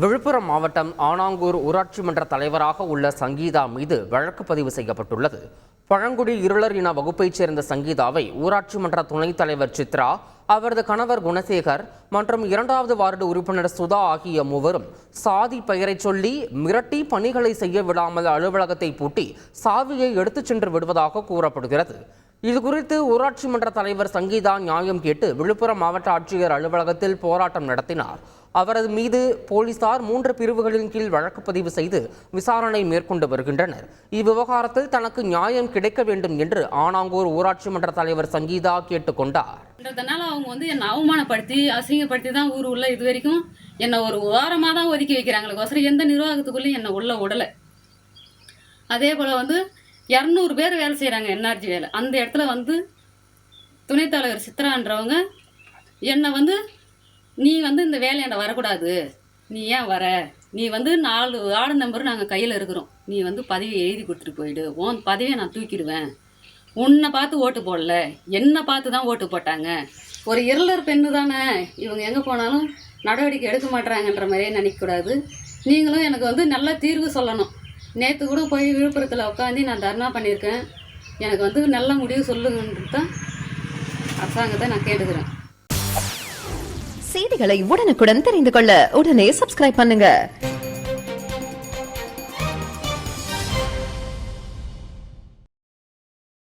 விழுப்புரம் மாவட்டம் ஆனாங்கூர் ஊராட்சி மன்ற தலைவராக உள்ள சங்கீதா மீது வழக்கு பதிவு செய்யப்பட்டுள்ளது. பழங்குடி இருளர் இன வகுப்பைச் சேர்ந்த சங்கீதாவை ஊராட்சி மன்ற துணைத் தலைவர் சித்ரா அவரது கணவர் குணசேகர் மற்றும் இரண்டாவது வார்டு உறுப்பினர் சுதா ஆகிய மூவரும் சாதி பெயரைச் சொல்லி மிரட்டி பணிகளை செய்ய விடாமல் அலுவலகத்தை பூட்டி சாவியை எடுத்துச் சென்று விடுவதாக கூறப்படுகிறது. இது குறித்து ஊராட்சி மன்ற தலைவர் சங்கீதா நியாயம் கேட்டு விழுப்புரம் மாவட்ட ஆட்சியர் அலுவலகத்தில் போராட்டம் நடத்தினார். அவரது மீது போலீசார் மூன்று பிரிவுகளின் கீழ் வழக்கு பதிவு செய்து விசாரணை மேற்கொண்டு வருகின்றனர். இவ்விவகாரத்தில் தனக்கு நியாயம் கிடைக்க வேண்டும் என்று ஆனாங்கூர் ஊராட்சி மன்ற தலைவர் சங்கீதா கேட்டுக்கொண்டார்ன்றதுனால அவங்க வந்து என்னை அவமானப்படுத்தி அசிங்கப்படுத்தி தான் ஊர் உள்ள இது வரைக்கும் என்னை ஒரு ஓரமாக தான் ஒதுக்கி வைக்கிறாங்களுக்கோசரம் எந்த நிர்வாகத்துக்குள்ளேயும் என்னை உள்ள விடலை. அதே போல் வந்து இரநூறு பேர் வேலை செய்கிறாங்க என்ஆர்ஜி வேலை. அந்த இடத்துல வந்து துணைத் தலைவர் சித்ரான்றவங்க என்னை வந்து நீ வந்து இந்த வேலையாண்ட வரக்கூடாது. நீ ஏன் வர? நீ வந்து நாலு வார்டு நம்பர் நாங்கள் கையில் இருக்கிறோம். நீ வந்து பதவியை எழுதி கொடுத்துட்டு போயிடு. உன் பதவியை நான் தூக்கிடுவேன். உன்னை பார்த்து ஓட்டு போடல. என்னை பார்த்து தான் ஓட்டு போட்டாங்க. ஒரு இருளர் பெண்ணு தானே. இவங்க எங்கே போனாலும் நடவடிக்கை எடுக்க மாட்டாங்கன்ற மாதிரியே நினைக்கக்கூடாது. நீங்களும் எனக்கு வந்து நல்ல தீர்வு சொல்லணும். நேற்று கூட போய் விழுப்புரத்தில் உட்காந்து நான் தர்ணா பண்ணியிருக்கேன் எனக்கு வந்து நல்ல முடிவு சொல்லுங்கன்றது தான் அரசாங்கத்தை நான் கேட்டுக்கிறேன். செய்திகளை உடனுக்குடன் தெரிந்து கொள்ள உடனே சப்ஸ்கிரைப் பண்ணுங்கள்